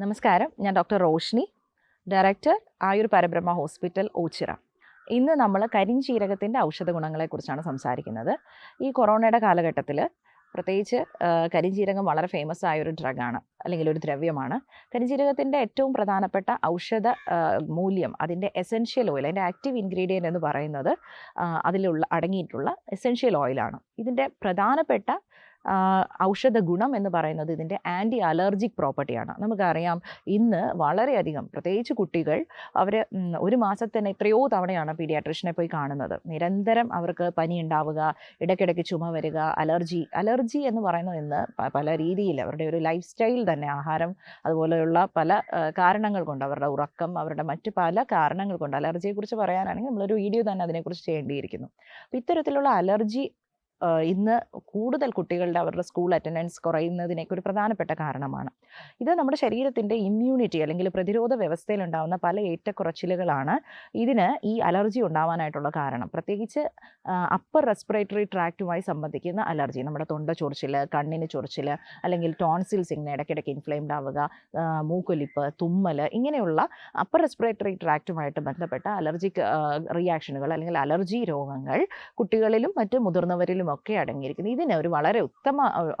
നമസ്കാരം. ഞാൻ doctor Roshni director Ayur Parabrahma hospital Ochira. ഇന്ന് നമ്മൾ കരിഞ്ചീരകത്തിന്റെ ഔഷധ ഗുണങ്ങളെക്കുറിച്ചാണ് സംസാരിക്കുന്നത്. ഈ കൊറോണയുടെ കാലഘട്ടത്തിൽ പ്രത്യേകിച്ച് കരിഞ്ചീരകം വളരെ ഫേമസ് ആയ ഒരു ഡ്രഗാണ് അല്ലെങ്കിൽ ഒരു ദ്രവ്യമാണ്. കരിഞ്ചീരകത്തിന്റെ ഏറ്റവും പ്രധാനപ്പെട്ട ഔഷധ മൂല്യം അതിന്റെ എസെൻഷ്യൽ ഓയിൽ അതിന്റെ ആക്റ്റീവ് ഇൻഗ്രീഡിയന്റ് എന്ന് പറയുന്നത് അതിലുള്ള അടങ്ങിയിട്ടുള്ള എസെൻഷ്യൽ ഓയിലാണ് ഇതിന്റെ പ്രധാനപ്പെട്ട ഔഷധ ഗുണം എന്ന് പറയുന്നത് ഇതിന്റെ ആന്റി അലർജിക് പ്രോപ്പർട്ടിയാണ് നമുക്കറിയാം ഇന്ന് വളരെയധികം പ്രത്യേകിച്ച് കുട്ടികൾ അവർ ഒരു മാസത്തിൽ തന്നെ എത്രയോ തവണയാണ് പീഡിയാട്രിഷനെ പോയി കാണുന്നത്. നിരന്തരം അവർക്ക് പനി ഉണ്ടാവുക ഇടയ്ക്കിടയ്ക്ക് ചുമ വരിക അലർജി അലർജി എന്ന് പറയുന്നത് ഇന്ന് പല രീതിയിൽ അവരുടെ ഒരു ലൈഫ് സ്റ്റൈൽ തന്നെ ആഹാരം അതുപോലെയുള്ള പല കാരണങ്ങൾ കൊണ്ട് അവരുടെ ഉറക്കം അവരുടെ മറ്റ് പല കാരണങ്ങൾ കൊണ്ട് അലർജിയെക്കുറിച്ച് പറയാനാണെങ്കിൽ നമ്മളൊരു വീഡിയോ തന്നെ അതിനെക്കുറിച്ച് ചെയ്യേണ്ടിയിരിക്കുന്നു. അപ്പോൾ ഇത്തരത്തിലുള്ള അലർജി ഇന്ന് കൂടുതൽ കുട്ടികളുടെ അവരുടെ സ്കൂൾ അറ്റൻഡൻസ് കുറയുന്നതിനൊക്കെ ഒരു പ്രധാനപ്പെട്ട കാരണമാണ്. ഇത് നമ്മുടെ ശരീരത്തിന്റെ ഇമ്മ്യൂണിറ്റി അല്ലെങ്കിൽ പ്രതിരോധ വ്യവസ്ഥയിൽ ഉണ്ടാകുന്ന പല ഏറ്റക്കുറച്ചിലുകളാണ് ഇതിന് ഈ അലർജി ഉണ്ടാവാനായിട്ടുള്ള കാരണം. പ്രത്യേകിച്ച് അപ്പർ റെസ്പിറേറ്ററി ട്രാക്റ്റുമായി സംബന്ധിക്കുന്ന അലർജി. നമ്മുടെ തൊണ്ട ചൊറിച്ചിൽ കണ്ണിന് ചൊറിച്ചിൽ അല്ലെങ്കിൽ ടോൺസിൽസ് ഇങ്ങനെ ഇടയ്ക്കിടയ്ക്ക് ഇൻഫ്ലെയിംഡ് ആവുക മൂക്കൊലിപ്പ് തുമ്മൽ ഇങ്ങനെയുള്ള അപ്പർ റെസ്പിറേറ്ററി ട്രാക്റ്റുമായിട്ട് ബന്ധപ്പെട്ട അലർജിക് റിയാക്ഷനുകൾ അല്ലെങ്കിൽ അലർജി രോഗങ്ങൾ കുട്ടികളിലും മറ്റ് മുതിർന്നവരിലും ഒക്കെ അടങ്ങിയിരിക്കുന്നത്. ഇതിന് ഒരു വളരെ ഉത്തമ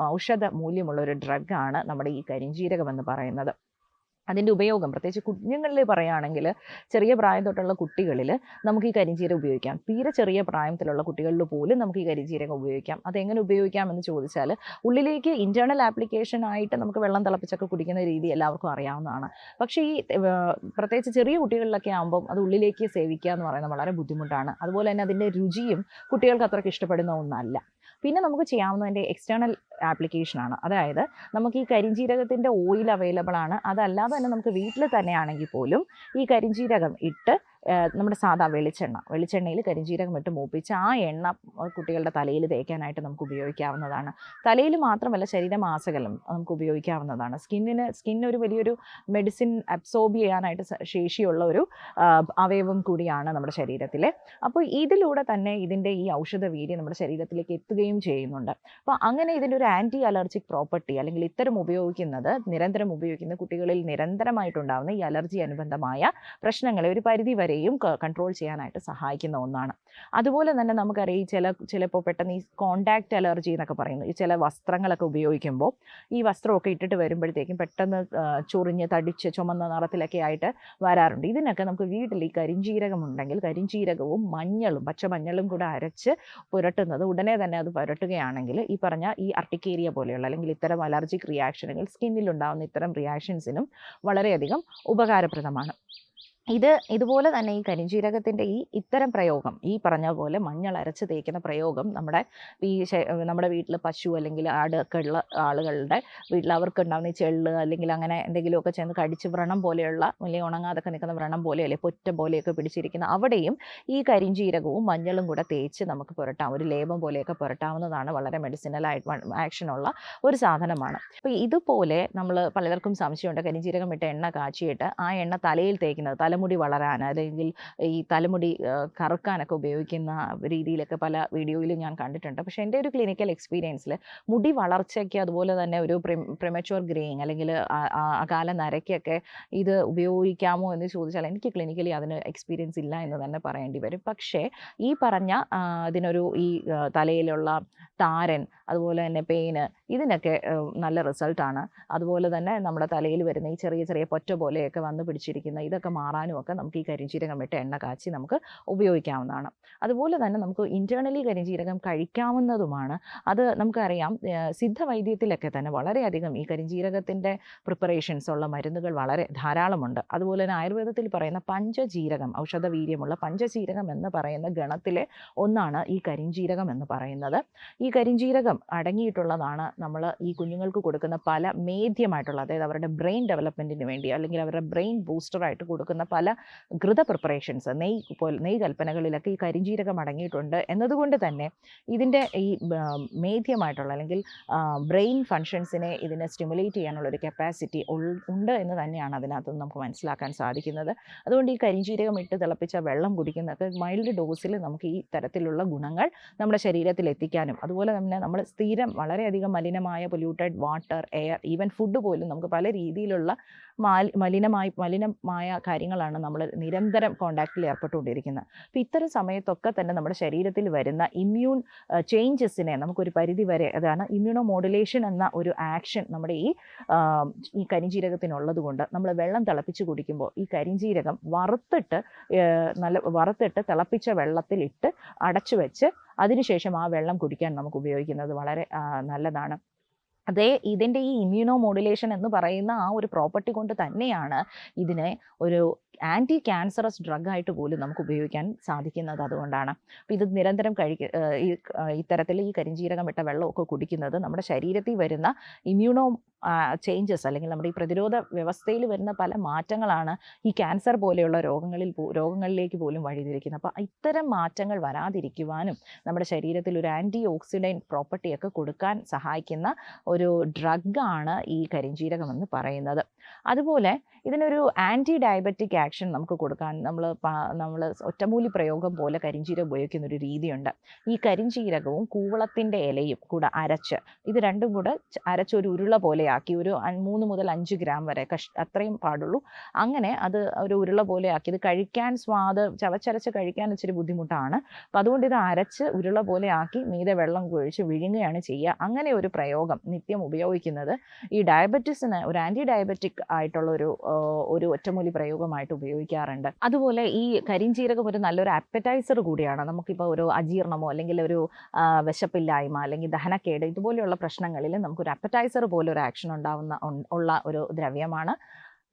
ഔഷധ മൂല്യമുള്ള ഒരു ഡ്രഗ് ആണ് നമ്മുടെ ഈ കരിഞ്ജീരകം എന്ന് പറയുന്നത്. അതിന്റെ ഉപയോഗം. പ്രത്യേകിച്ച് കുഞ്ഞുങ്ങളിൽ പറയുകയാണെങ്കിൽ ചെറിയ പ്രായം തൊട്ടുള്ള കുട്ടികളിൽ നമുക്ക് ഈ കരിഞ്ചീര ഉപയോഗിക്കാം. തീരെ ചെറിയ പ്രായത്തിലുള്ള കുട്ടികളിൽ പോലും നമുക്ക് ഈ കരിഞ്ചീരകം ഉപയോഗിക്കാം. അതെങ്ങനെ ഉപയോഗിക്കാം എന്ന് ചോദിച്ചാൽ ഉള്ളിലേക്ക് ഇന്റേർണൽ ആപ്ലിക്കേഷൻ ആയിട്ട് നമുക്ക് വെള്ളം തിളപ്പിച്ചൊക്കെ കുടിക്കുന്ന രീതി എല്ലാവർക്കും അറിയാവുന്നതാണ്. പക്ഷേ ഈ പ്രത്യേകിച്ച് ചെറിയ കുട്ടികളിലൊക്കെ ആകുമ്പം അത് ഉള്ളിലേക്ക് സേവിക്കുക എന്ന് പറയുന്നത് വളരെ ബുദ്ധിമുട്ടാണ്. അതുപോലെ തന്നെ അതിന്റെ രുചിയും കുട്ടികൾക്ക് അത്രയ്ക്ക് ഇഷ്ടപ്പെടുന്ന ഒന്നല്ല. പിന്നെ നമുക്ക് ചെയ്യാവുന്നതിന്റെ എക്സ്റ്റേണൽ ആപ്ലിക്കേഷനാണ് അതായത് നമുക്ക് ഈ കരിഞ്ജീരകത്തിന്റെ ഓയിൽ അവൈലബിൾ ആണ്. അതല്ലാതെ തന്നെ നമുക്ക് വീട്ടിൽ തന്നെയാണെങ്കിൽ പോലും ഈ കരിഞ്ജീരകം ഇട്ട് നമ്മുടെ സാധാ വെളിച്ചെണ്ണ വെളിച്ചെണ്ണയിൽ കരിഞ്ചീരകം ഇട്ട് മൂപ്പിച്ച് ആ എണ്ണ കുട്ടികളുടെ തലയിൽ തേക്കാനായിട്ട് നമുക്ക് ഉപയോഗിക്കാവുന്നതാണ്. തലയിൽ മാത്രമല്ല ശരീരമാസകലം നമുക്ക് ഉപയോഗിക്കാവുന്നതാണ്. സ്കിന്നിന് സ്കിൻ ഒരു വലിയൊരു മെഡിസിൻ അബ്സോർബ് ചെയ്യാനായിട്ട് ശേഷിയുള്ള ഒരു അവയവം കൂടിയാണ് നമ്മുടെ ശരീരത്തിലെ. അപ്പോൾ ഇതിലൂടെ തന്നെ ഇതിന്റെ ഈ ഔഷധ വീര്യം നമ്മുടെ ശരീരത്തിലേക്ക് എത്തുകയും ചെയ്യുന്നുണ്ട്. അപ്പോൾ അങ്ങനെ ഇതിന്റെ ഒരു ആന്റി അലർജിക് പ്രോപ്പർട്ടി അല്ലെങ്കിൽ ഇത്തരം ഉപയോഗിക്കുന്നത് നിരന്തരം ഉപയോഗിക്കുന്ന കുട്ടികളിൽ നിരന്തരമായിട്ടുണ്ടാകുന്ന ഈ അലർജി അനുബന്ധമായ പ്രശ്നങ്ങളെ ഒരു പരിധി വരെയും കൺട്രോൾ ചെയ്യാനായിട്ട് സഹായിക്കുന്ന ഒന്നാണ്. അതുപോലെ തന്നെ നമുക്കറിയാം ഈ ചില ചിലപ്പോൾ പെട്ടെന്ന് ഈ കോണ്ടാക്ട് അലർജി എന്നൊക്കെ പറയുന്നു. ഈ ചില വസ്ത്രങ്ങളൊക്കെ ഉപയോഗിക്കുമ്പോൾ ഈ വസ്ത്രമൊക്കെ ഇട്ടിട്ട് വരുമ്പോഴത്തേക്കും പെട്ടെന്ന് ചൊറിഞ്ഞ് തടിച്ച് ചുമന്ന നിറത്തിലൊക്കെ ആയിട്ട് വരാറുണ്ട്. ഇതിനൊക്കെ നമുക്ക് വീട്ടിൽ ഈ കരിഞ്ചീരകം ഉണ്ടെങ്കിൽ കരിഞ്ജീരകവും മഞ്ഞളും പച്ചമഞ്ഞളും കൂടെ അരച്ച് പുരട്ടുന്നത് ഉടനെ തന്നെ അത് പുരട്ടുകയാണെങ്കിൽ ഈ പറഞ്ഞ ഈ അർട്ടിക്കേരിയ പോലെയുള്ള അല്ലെങ്കിൽ ഇത്തരം അലർജിക് റിയാക്ഷനുകൾ സ്കിന്നിൽ ഉണ്ടാകുന്ന ഇത്തരം റിയാക്ഷൻസിനും വളരെയധികം ഉപകാരപ്രദമാണ്. ഇത് ഇതുപോലെ തന്നെ ഈ കരിഞ്ചീരകത്തിന്റെ ഈ ഇത്തരം പ്രയോഗം ഈ പറഞ്ഞ പോലെ മഞ്ഞൾ അരച്ച് തേക്കുന്ന പ്രയോഗം നമ്മുടെ ഈ നമ്മുടെ വീട്ടിൽ പശു അല്ലെങ്കിൽ ആട് ഒക്കെ ഉള്ള ആളുകളുടെ വീട്ടിൽ അവർക്ക് ഉണ്ടാകുന്ന ഈ ചെള്ള് അല്ലെങ്കിൽ അങ്ങനെ എന്തെങ്കിലുമൊക്കെ ചെന്ന് കടിച്ച് വ്രണം പോലെയുള്ള അല്ലെങ്കിൽ ഉണങ്ങാതൊക്കെ നിൽക്കുന്ന വ്രണം പോലെ അല്ലെങ്കിൽ പൊറ്റ പോലെയൊക്കെ പിടിച്ചിരിക്കുന്ന അവിടെയും ഈ കരിഞ്ചീരകവും മഞ്ഞളും കൂടെ തേച്ച് നമുക്ക് പുരട്ടാം. ഒരു ലേപം പോലെയൊക്കെ പുരട്ടാവുന്നതാണ് വളരെ മെഡിസിനൽ ആക്ഷനുള്ള ഒരു സാധനമാണ്. അപ്പോൾ ഇതുപോലെ നമ്മൾ പലർക്കും സംശയമുണ്ട്. കരിഞ്ചീരകം ഇട്ട് എണ്ണ കാച്ചിയിട്ട് ആ എണ്ണ തലയിൽ തേക്കുന്നത് തലമുടി വളരാൻ അല്ലെങ്കിൽ ഈ തലമുടി കറുക്കാനൊക്കെ ഉപയോഗിക്കുന്ന രീതിയിലൊക്കെ പല വീഡിയോയിലും ഞാൻ കണ്ടിട്ടുണ്ട്. പക്ഷേ എന്റെ ഒരു ക്ലിനിക്കൽ എക്സ്പീരിയൻസിൽ മുടി വളർച്ചയ്ക്ക് അതുപോലെ തന്നെ ഒരു പ്രിമച്വർ ഗ്രേയിങ് അല്ലെങ്കിൽ അകാല നരയ്ക്കൊക്കെ ഇത് ഉപയോഗിക്കാമോ എന്ന് ചോദിച്ചാൽ എനിക്ക് ക്ലിനിക്കലി അതിന് എക്സ്പീരിയൻസ് ഇല്ല എന്ന് തന്നെ പറയേണ്ടി വരും. പക്ഷേ ഈ പറഞ്ഞ അതിനൊരു ഈ തലയിലുള്ള താരൻ അതുപോലെ തന്നെ പെയിന് ഇതിനൊക്കെ നല്ല റിസൾട്ടാണ് അതുപോലെ തന്നെ നമ്മുടെ തലയിൽ വരുന്ന ഈ ചെറിയ ചെറിയ പൊറ്റ പോലെയൊക്കെ വന്ന് പിടിച്ചിരിക്കുന്ന ഇതൊക്കെ മാറാനും ഒക്കെ നമുക്ക് ഈ കരിഞ്ചീരകം ഇട്ട് എണ്ണ കാച്ചി നമുക്ക് ഉപയോഗിക്കാവുന്നതാണ്. അതുപോലെ തന്നെ നമുക്ക് ഇന്റേർണലി കരിഞ്ചീരകം കഴിക്കാവുന്നതുമാണ്. അത് നമുക്കറിയാം സിദ്ധവൈദ്യത്തിലൊക്കെ തന്നെ വളരെയധികം ഈ കരിഞ്ചീരകത്തിന്റെ പ്രിപ്പറേഷൻസ് ഉള്ള മരുന്നുകൾ വളരെ ധാരാളമുണ്ട്. അതുപോലെ തന്നെ ആയുർവേദത്തിൽ പറയുന്ന പഞ്ചജീരകം ഔഷധ വീര്യമുള്ള പഞ്ചജീരകം എന്ന് പറയുന്ന ഗണത്തിലെ ഒന്നാണ് ഈ കരിഞ്ചീരകം എന്ന് പറയുന്നത്. ഈ കരിഞ്ചീരകം അടങ്ങിയിട്ടുള്ളതാണ് നമ്മൾ ഈ കുഞ്ഞുങ്ങൾക്ക് കൊടുക്കുന്ന പല മേദ്യമായിട്ടുള്ള അതായത് അവരുടെ ബ്രെയിൻ ഡെവലപ്മെന്റിന് വേണ്ടി അല്ലെങ്കിൽ അവരുടെ ബ്രെയിൻ ബൂസ്റ്ററായിട്ട് കൊടുക്കുന്ന പല ഘൃത പ്രിപ്പറേഷൻസ് നെയ് പോലെ നെയ് കൽപ്പനകളിലൊക്കെ ഈ കരിഞ്ചീരകം അടങ്ങിയിട്ടുണ്ട്. എന്നതുകൊണ്ട് തന്നെ ഇതിന്റെ ഈ മേധ്യമായിട്ടുള്ള അല്ലെങ്കിൽ ബ്രെയിൻ ഫങ്ഷൻസിനെ ഇതിനെ സ്റ്റിമുലേറ്റ് ചെയ്യാനുള്ള ഒരു കപ്പാസിറ്റി ഉണ്ട് എന്ന് തന്നെയാണ് അതിനകത്ത് നമുക്ക് മനസ്സിലാക്കാൻ സാധിക്കുന്നത്. അതുകൊണ്ട് ഈ കരിഞ്ചീരകം ഇട്ട് തിളപ്പിച്ച വെള്ളം കുടിക്കുന്നതൊക്കെ മൈൽഡ് ഡോസിൽ നമുക്ക് ഈ തരത്തിലുള്ള ഗുണങ്ങൾ നമ്മുടെ ശരീരത്തിൽ എത്തിക്കാനും അതുപോലെ തന്നെ നമ്മൾ സ്ഥിരം വളരെയധികം മലിനമായ polluted water air even food പോലും നമുക്ക് പല രീതിയിലുള്ള മലിനമായി മലിനമായ കാര്യങ്ങളാണ് നമ്മൾ നിരന്തരം കോണ്ടാക്റ്റിൽ ഏർപ്പെട്ടുകൊണ്ടിരിക്കുന്നത്. അപ്പോൾ ഇത്തരം സമയത്തൊക്കെ തന്നെ നമ്മുടെ ശരീരത്തിൽ വരുന്ന ഇമ്മ്യൂൺ ചേഞ്ചസിനെ നമുക്കൊരു പരിധി വരെ അതാണ് ഇമ്മ്യൂണോ മോഡുലേഷൻ എന്ന ഒരു ആക്ഷൻ നമ്മുടെ ഈ ഈ കരിഞ്ജീരകത്തിനുള്ളത് കൊണ്ട് നമ്മൾ വെള്ളം തിളപ്പിച്ച് കുടിക്കുമ്പോൾ ഈ കരിഞ്ചീരകം വറുത്തിട്ട് നല്ല വറുത്തിട്ട് തിളപ്പിച്ച വെള്ളത്തിലിട്ട് അടച്ചു വെച്ച് അതിനുശേഷം ആ വെള്ളം കുടിക്കാൻ നമുക്ക് ഉപയോഗിക്കുന്നത് വളരെ നല്ലതാണ്. അതേ ഇതിന്റെ ഈ ഇമ്മ്യൂണോ മോഡുലേഷൻ എന്ന് പറയുന്ന ആ ഒരു പ്രോപ്പർട്ടി കൊണ്ട് തന്നെയാണ് ഇതിനെ ഒരു ആന്റി ക്യാൻസറസ് ഡ്രഗായിട്ട് പോലും നമുക്ക് ഉപയോഗിക്കാൻ സാധിക്കുന്നത് അതുകൊണ്ടാണ്. അപ്പോൾ ഇത് നിരന്തരം കഴിക്ക ഈ ഇത്തരത്തിൽ ഈ കരിഞ്ജീരകം ഇട്ട വെള്ളമൊക്കെ കുടിക്കുന്നത് നമ്മുടെ ശരീരത്തിൽ വരുന്ന ഇമ്മ്യൂണോ ചേഞ്ചസ് അല്ലെങ്കിൽ നമ്മുടെ ഈ പ്രതിരോധ വ്യവസ്ഥയിൽ വരുന്ന പല മാറ്റങ്ങളാണ് ഈ ക്യാൻസർ പോലെയുള്ള രോഗങ്ങളിൽ രോഗങ്ങളിലേക്ക് പോലും വഴിതിരിക്കുന്നത്. അപ്പോൾ ഇത്തരം മാറ്റങ്ങൾ വരാതിരിക്കുവാനും നമ്മുടെ ശരീരത്തിൽ ഒരു ആന്റി ഓക്സിഡന്റ് പ്രോപ്പർട്ടിയൊക്കെ കൊടുക്കാൻ സഹായിക്കുന്ന ഒരു ഡ്രഗാണ് ഈ കരിഞ്ജീരകം എന്ന് പറയുന്നത്. അതുപോലെ ഇതിനൊരു ആന്റി ഡയബറ്റിക് ആക്ഷൻ നമുക്ക് കൊടുക്കാൻ നമ്മൾ നമ്മൾ ഒറ്റമൂലി പ്രയോഗം പോലെ കരിഞ്ചീരകം ഉപയോഗിക്കുന്ന ഒരു രീതിയുണ്ട്. ഈ കരിഞ്ചീരകവും കൂവളത്തിന്റെ ഇലയും കൂടെ അരച്ച് ഇത് രണ്ടും കൂടെ അരച്ച് ഒരു ഉരുള പോലെയാക്കി ഒരു മൂന്ന് മുതൽ അഞ്ച് ഗ്രാം വരെ കഷ് അത്രയും പാടുള്ളൂ. അങ്ങനെ അത് ഒരു ഉരുള പോലെയാക്കി ഇത് കഴിക്കാൻ സ്വാദ് ചവച്ചരച്ച് കഴിക്കാൻ ഇച്ചിരി ബുദ്ധിമുട്ടാണ്. അപ്പം അതുകൊണ്ട് ഇത് അരച്ച് ഉരുള പോലെയാക്കി മീതെ വെള്ളം കുഴിച്ച് വിഴുങ്ങുകയാണ് ചെയ്യുക. അങ്ങനെ ഒരു പ്രയോഗം ഉപയോഗിക്കുന്നത്. ഈ ഡയബറ്റീസിന് ഒരു ആന്റി ഡയബറ്റിക് ആയിട്ടുള്ള ഒരു ഒരു ഒറ്റമൂലി പ്രയോഗമായിട്ട് ഉപയോഗിക്കാറുണ്ട്. അതുപോലെ ഈ കരിഞ്ചീരകം ഒരു നല്ലൊരു അപ്പറ്റൈസർ കൂടിയാണ്. നമുക്കിപ്പോൾ ഒരു അജീർണമോ അല്ലെങ്കിൽ ഒരു വിശപ്പില്ലായ്മ അല്ലെങ്കിൽ ദഹനക്കേട് ഇതുപോലെയുള്ള പ്രശ്നങ്ങളിൽ നമുക്കൊരു അപ്പറ്റൈസർ പോലെ ഒരു ആക്ഷൻ ഉണ്ടാവുന്ന ഉള്ള ഒരു ദ്രവ്യമാണ്.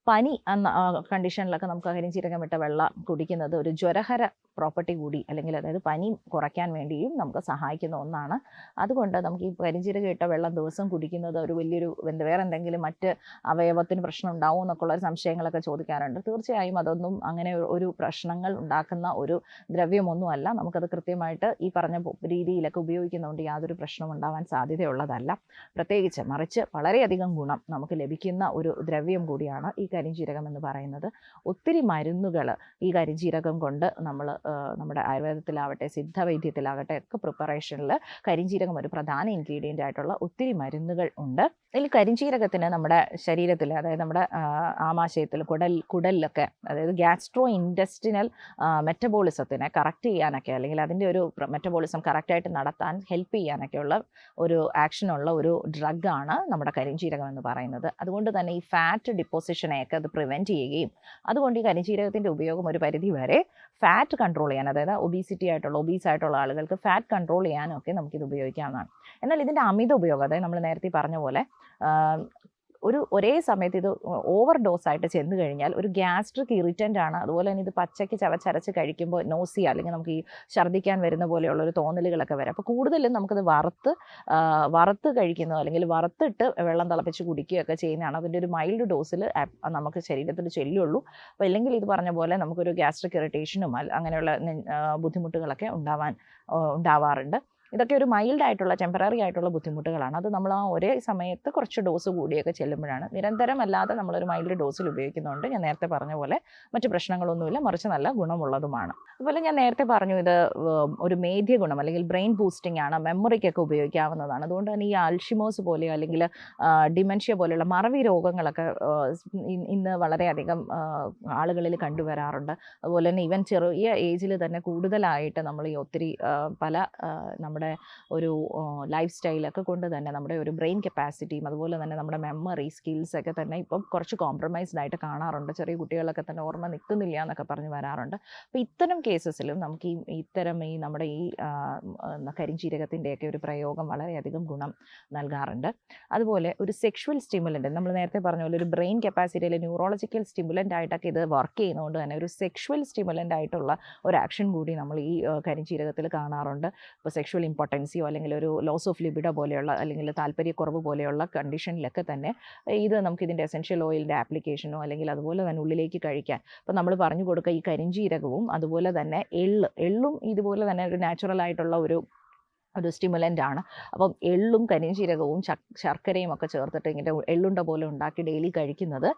പനി എന്ന കണ്ടീഷനിലൊക്കെ നമുക്ക് കരിഞ്ജീരകം ഇട്ട വെള്ളം കുടിക്കുന്നത് ഒരു ജ്വരഹര പ്രോപ്പർട്ടി കൂടി അല്ലെങ്കിൽ അതായത് പനി കുറയ്ക്കാൻ വേണ്ടിയും നമുക്ക് സഹായിക്കുന്ന ഒന്നാണ്. അതുകൊണ്ട് നമുക്ക് ഈ കരിഞ്ചീരകം ഇട്ട വെള്ളം ദിവസം കുടിക്കുന്നത് ഒരു വലിയൊരു വേറെ എന്തെങ്കിലും മറ്റ് അവയവത്തിന് പ്രശ്നം ഉണ്ടാവും എന്നൊക്കെ ഉള്ള സംശയങ്ങളൊക്കെ ചോദിക്കാറുണ്ട്. തീർച്ചയായും അതൊന്നും അങ്ങനെ ഒരു- പ്രശ്നങ്ങൾ ഉണ്ടാക്കുന്ന ഒരു ദ്രവ്യമൊന്നുമല്ല. നമുക്കത് കൃത്യമായിട്ട് ഈ പറഞ്ഞ രീതിയിലൊക്കെ ഉപയോഗിക്കുന്നതുകൊണ്ട് യാതൊരു പ്രശ്നവും ഉണ്ടാവാൻ സാധ്യതയുള്ളതല്ല. പ്രത്യേകിച്ച് മറിച്ച് വളരെയധികം ഗുണം നമുക്ക് ലഭിക്കുന്ന ഒരു ദ്രവ്യം കൂടിയാണ് ഈ കരിഞ്ജീരകം എന്ന് പറയുന്നത് ഒത്തിരി മരുന്നുകൾ ഈ കരിഞ്ജീരകം കൊണ്ട് നമ്മൾ നമ്മുടെ ആയുർവേദത്തിലാവട്ടെ സിദ്ധവൈദ്യത്തിലാകട്ടെ ഒക്കെ പ്രിപ്പറേഷനിൽ കരിഞ്ജീരകം ഒരു പ്രധാന ഇൻഗ്രീഡിയന്റ് ആയിട്ടുള്ള ഒത്തിരി മരുന്നുകൾ ഉണ്ട്. ഇതിൽ കരിഞ്ജീരകത്തിന് നമ്മുടെ ശരീരത്തിൽ അതായത് നമ്മുടെ ആമാശയത്തിൽ കുടൽ കുടലിലൊക്കെ അതായത് ഗ്യാസ്ട്രോ ഇൻഡസ്റ്റിനൽ മെറ്റബോളിസത്തിനെ കറക്റ്റ് ചെയ്യാനൊക്കെ അല്ലെങ്കിൽ അതിന്റെ ഒരു മെറ്റബോളിസം കറക്റ്റായിട്ട് നടത്താൻ ഹെൽപ്പ് ചെയ്യാനൊക്കെയുള്ള ഒരു ആക്ഷനുള്ള ഒരു ഡ്രഗാണ് നമ്മുടെ കരിഞ്ജീരകം എന്ന് പറയുന്നത്. അതുകൊണ്ട് തന്നെ ഈ ഫാറ്റ് ഡിപ്പോസിഷനെയൊക്കെ അത് പ്രിവെന്റ് ചെയ്യുകയും. അതുകൊണ്ട് ഈ കരിഞ്ജീരകത്തിന്റെ ഉപയോഗം ഒരു പരിധി വരെ ഫാറ്റ് കൺട്രോൾ ചെയ്യാൻ അതായത് ഒബീസിറ്റി ആയിട്ടുള്ള ഒബീസ് ആയിട്ടുള്ള ആളുകൾക്ക് ഫാറ്റ് കൺട്രോൾ ചെയ്യാനൊക്കെ ഒക്കെ നമുക്കിത് ഉപയോഗിക്കാവുന്നതാണ്. എന്നാൽ ഇതിന്റെ അമിത ഉപയോഗം അതായത് നമ്മൾ നേരത്തെ പറഞ്ഞ പോലെ ഒരു ഒരേ സമയത്ത് ഇത് ഓവർ ഡോസ് ആയിട്ട് ചെന്ന് കഴിഞ്ഞാൽ ഒരു ഗ്യാസ്ട്രിക് ഇറിറ്റന്റ് ആണ്. അതുപോലെ തന്നെ ഇത് പച്ചയ്ക്ക് ചവച്ചരച്ച് കഴിക്കുമ്പോൾ നോസിയ അല്ലെങ്കിൽ നമുക്ക് ഈ ഛർദ്ദിക്കാൻ വരുന്ന പോലെയുള്ള ഒരു തോന്നലുകളൊക്കെ വരും. അപ്പോൾ കൂടുതലും നമുക്കത് വറുത്ത് വറുത്ത് കഴിക്കുന്നതോ അല്ലെങ്കിൽ വറുത്തിട്ട് വെള്ളം തിളപ്പിച്ച് കുടിക്കുകയൊക്കെ ചെയ്യുന്നതാണ്. അതിന്റെ ഒരു മൈൽഡ് ഡോസിൽ നമുക്ക് ശരീരത്തിൽ ചെല്ലുള്ളൂ. അപ്പോൾ അല്ലെങ്കിൽ ഇത് പറഞ്ഞ പോലെ നമുക്കൊരു ഗ്യാസ്ട്രിക് ഇറിറ്റേഷനും അങ്ങനെയുള്ള ബുദ്ധിമുട്ടുകളൊക്കെ ഉണ്ടാവാൻ ഉണ്ടാവാറുണ്ട്. ഇതൊക്കെ ഒരു മൈൽഡ് ആയിട്ടുള്ള ടെമ്പററി ആയിട്ടുള്ള ബുദ്ധിമുട്ടുകളാണ്. അത് നമ്മൾ ആ ഒരേ സമയത്ത് കുറച്ച് ഡോസ് കൂടിയൊക്കെ ചെല്ലുമ്പോഴാണ്. നിരന്തരം അല്ലാതെ നമ്മളൊരു മൈൽഡ് ഡോസിൽ ഉപയോഗിക്കുന്നതുകൊണ്ട് ഞാൻ നേരത്തെ പറഞ്ഞ പോലെ മറ്റു പ്രശ്നങ്ങളൊന്നുമില്ല. മറിച്ച് നല്ല ഗുണമുള്ളതുമാണ്. അതുപോലെ ഞാൻ നേരത്തെ പറഞ്ഞു ഇത് ഒരു മേധ്യ ഗുണം അല്ലെങ്കിൽ ബ്രെയിൻ ബൂസ്റ്റിംഗ് ആണ്. മെമ്മറിക്കൊക്കെ ഉപയോഗിക്കാവുന്നതാണ്. അതുകൊണ്ട് തന്നെ ഈ ആൽഷിമോസ് പോലെയോ അല്ലെങ്കിൽ ഡിമെൻഷ്യ പോലെയുള്ള മറവി രോഗങ്ങളൊക്കെ ഇന്ന് വളരെയധികം ആളുകളിൽ കണ്ടുവരാറുണ്ട്. അതുപോലെ തന്നെ ഈവൻ ചെറിയ ഏജിൽ തന്നെ കൂടുതലായിട്ട് നമ്മൾ ഈ ഒത്തിരി പല ആ, നമ്മുടെ ഒരു ലൈഫ് സ്റ്റൈലൊക്കെ കൊണ്ട് തന്നെ നമ്മുടെ ഒരു ബ്രെയിൻ കപ്പാസിറ്റിയും അതുപോലെ തന്നെ നമ്മുടെ മെമ്മറി സ്കിൽസ് ഒക്കെ തന്നെ ഇപ്പം കുറച്ച് കോംപ്രമൈസ്ഡ് ആയിട്ട് കാണാറുണ്ട്. ചെറിയ കുട്ടികളൊക്കെ തന്നെ ഓർമ്മ നിൽക്കുന്നില്ല എന്നൊക്കെ പറഞ്ഞ് വരാറുണ്ട്. അപ്പോൾ ഇത്തരം കേസസിലും നമുക്ക് ഈ ഇത്തരം ഈ നമ്മുടെ ഈ കരിഞ്ചീരകത്തിന്റെയൊക്കെ ഒരു പ്രയോഗം വളരെയധികം ഗുണം നൽകാറുണ്ട്. അതുപോലെ ഒരു സെക്ഷുവൽ സ്റ്റിമുലന്റ് നമ്മൾ നേരത്തെ പറഞ്ഞ പോലെ ഒരു ബ്രെയിൻ കപ്പാസിറ്റി അല്ലെങ്കിൽ ന്യൂറോളജിക്കൽ സ്റ്റിമുലന്റ് ആയിട്ടൊക്കെ ഇത് വർക്ക് ചെയ്യുന്നതുകൊണ്ട് തന്നെ ഒരു സെക്ഷുവൽ സ്റ്റിമുലന്റ് ആയിട്ടുള്ള ഒരു ആക്ഷൻ കൂടി നമ്മൾ ഈ കരിഞ്ചീരകത്തിൽ കാണാറുണ്ട്. ഇപ്പോൾ സെക്ഷുവൽ ഇമ്പോർട്ടൻസിയോ അല്ലെങ്കിൽ ഒരു ലോസ് ഓഫ് ലിബിഡ പോലെയുള്ള അല്ലെങ്കിൽ താല്പര്യക്കുറവ് പോലെയുള്ള കണ്ടീഷനിലൊക്കെ തന്നെ ഇത് നമുക്ക് ഇതിന്റെ എസെൻഷ്യൽ ഓയിലിന്റെ ആപ്ലിക്കേഷനോ അല്ലെങ്കിൽ അതുപോലെ തന്നെ ഉള്ളിലേക്ക് കഴിക്കാൻ. അപ്പോൾ നമ്മൾ പറഞ്ഞു കൊടുക്കുക ഈ കരിഞ്ചീരകവും അതുപോലെ തന്നെ എള്ള്. എള്ളും ഇതുപോലെ തന്നെ ഒരു നാച്ചുറൽ ആയിട്ടുള്ള ഒരു ഒരു സ്റ്റിമുലന്റ് ആണ്. അപ്പം എള്ളും കരിഞ്ചീരകവും ശർക്കരയും ഒക്കെ ചേർത്തിട്ട് ഇങ്ങനെ എള്ളുണ്ട പോലെ ഉണ്ടാക്കി ഡെയിലി കഴിക്കുന്നത്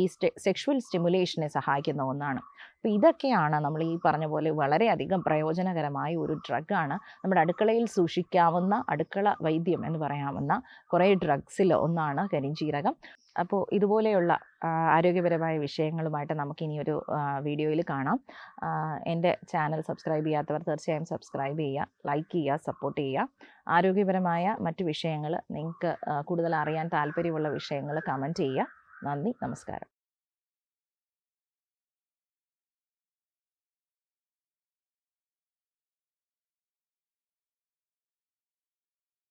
ഈ സെക്ഷുവൽ സ്റ്റിമുലേഷനെ സഹായിക്കുന്ന ഒന്നാണ്. അപ്പോൾ ഇതൊക്കെയാണ് നമ്മൾ ഈ പറഞ്ഞ പോലെ വളരെയധികം പ്രയോജനകരമായ ഒരു ഡ്രഗാണ് നമ്മുടെ അടുക്കളയിൽ സൂക്ഷിക്കാവുന്ന അടുക്കള വൈദ്യം എന്ന് പറയാവുന്ന കുറേ ഡ്രഗ്സിൽ ഒന്നാണ് കരിഞ്ചീരകം അപ്പോൾ ഇതുപോലെയുള്ള ആരോഗ്യപരമായ വിഷയങ്ങളുമായിട്ട് നമുക്കിനി ഒരു വീഡിയോയിൽ കാണാം. എന്റെ ചാനൽ സബ്സ്ക്രൈബ് ചെയ്യാത്തവർ തീർച്ചയായും സബ്സ്ക്രൈബ് ചെയ്യുക ലൈക്ക് ചെയ്യുക സപ്പോർട്ട് ചെയ്യുക. ആരോഗ്യപരമായ മറ്റു വിഷയങ്ങൾ നിങ്ങൾക്ക് കൂടുതൽ അറിയാൻ താല്പര്യമുള്ള വിഷയങ്ങൾ കമന്റ് ചെയ്യുക. നന്ദി നമസ്കാരം.